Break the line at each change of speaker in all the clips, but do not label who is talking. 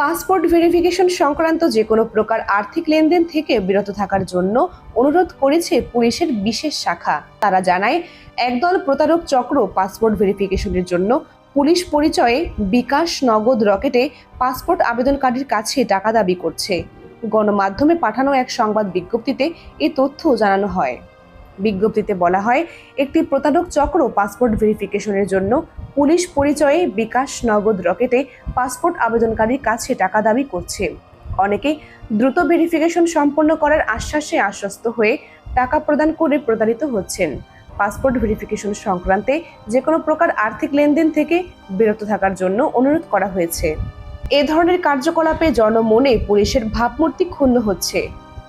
Passport verification সংক্রান্ত যে কোনো প্রকার আর্থিক লেনদেন থেকে বিরত থাকার জন্য অনুরোধ করেছে পুলিশের বিশেষ শাখা। তারা জানায়, একদল প্রতারক চক্র পাসপোর্ট ভেরিফিকেশনের জন্য পুলিশ পরিচয়ে বিকাশ নগদ রকেটে পাসপোর্ট আবেদনকারীর কাছে টাকা দাবি করছে। গণমাধ্যমে পাঠানো এক সংবাদ বিজ্ঞপ্তিতে এ তথ্য জানানো হয়। বিজ্ঞপ্তিতে বলা হয়, একটি প্রতারক চক্র পাসপোর্ট ভেরিফিকেশনের জন্য পুলিশ পরিচয়ে বিকাশ নগদ রকেটে পাসপোর্ট আবেদনকারীর কাছে টাকা দাবি করছে। অনেকে দ্রুত ভেরিফিকেশন সম্পন্ন করার আশ্বাসে আশ্বস্ত হয়ে টাকা প্রদান করে প্রতারিত হচ্ছেন। পাসপোর্ট ভেরিফিকেশন সংক্রান্তে যে কোনো প্রকার আর্থিক লেনদেন থেকে বিরত থাকার জন্য অনুরোধ করা হয়েছে। এ ধরনের কার্যকলাপে জনমনে পুলিশের ভাবমূর্তি ক্ষুণ্ণ হচ্ছে।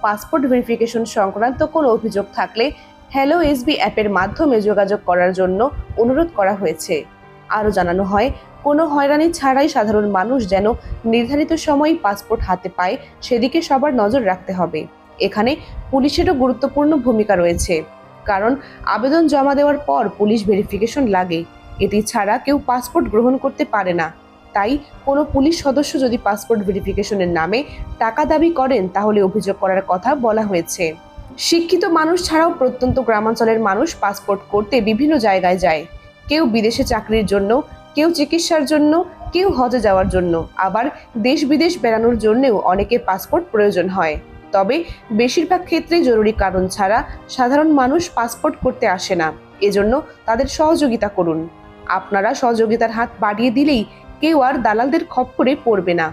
পাসপোর্ট ভেরিফিকেশন সংক্রান্ত কোনো অভিযোগ থাকলে হ্যালো এসবি অ্যাপের মাধ্যমে যোগাযোগ করার জন্য অনুরোধ করা হয়েছে। আরও জানানো হয়, কোনো হয়রানি ছাড়াই সাধারণ মানুষ যেন নির্ধারিত সময় পাসপোর্ট হাতে পায়, সেদিকে সবার নজর রাখতে হবে। এখানে পুলিশেরও গুরুত্বপূর্ণ ভূমিকা রয়েছে। কারণ, আবেদন জমা দেওয়ার পর পুলিশ ভেরিফিকেশন লাগে। এটি ছাড়া কেউ পাসপোর্ট গ্রহণ করতে পারে না। তাই, কোনো পুলিশ সদস্য যদি পাসপোর্ট ভেরিফিকেশনের নামে টাকা দাবি করেন, তাহলে অভিযোগ করার কথা বলা হয়েছে। শিক্ষিত মানুষ ছাড়াও প্রত্যন্ত গ্রামাঞ্চলের মানুষ পাসপোর্ট করতে বিভিন্ন জায়গায় যায়। কেউ বিদেশে চাকরির জন্য, কেউ চিকিৎসার জন্য, কেউ হজে যাওয়ার জন্য। আবার দেশ বিদেশ বেড়ানোর জন্যেও অনেকে পাসপোর্ট প্রয়োজন হয়। তবে বেশিরভাগ ক্ষেত্রেই জরুরি কারণ ছাড়া সাধারণ মানুষ পাসপোর্ট করতে আসে না। এজন্য তাদের সহযোগিতা করুন। আপনারা সহযোগিতার হাত বাড়িয়ে দিলেই কেউ আর দালালদের খপ্পরে পড়বে না।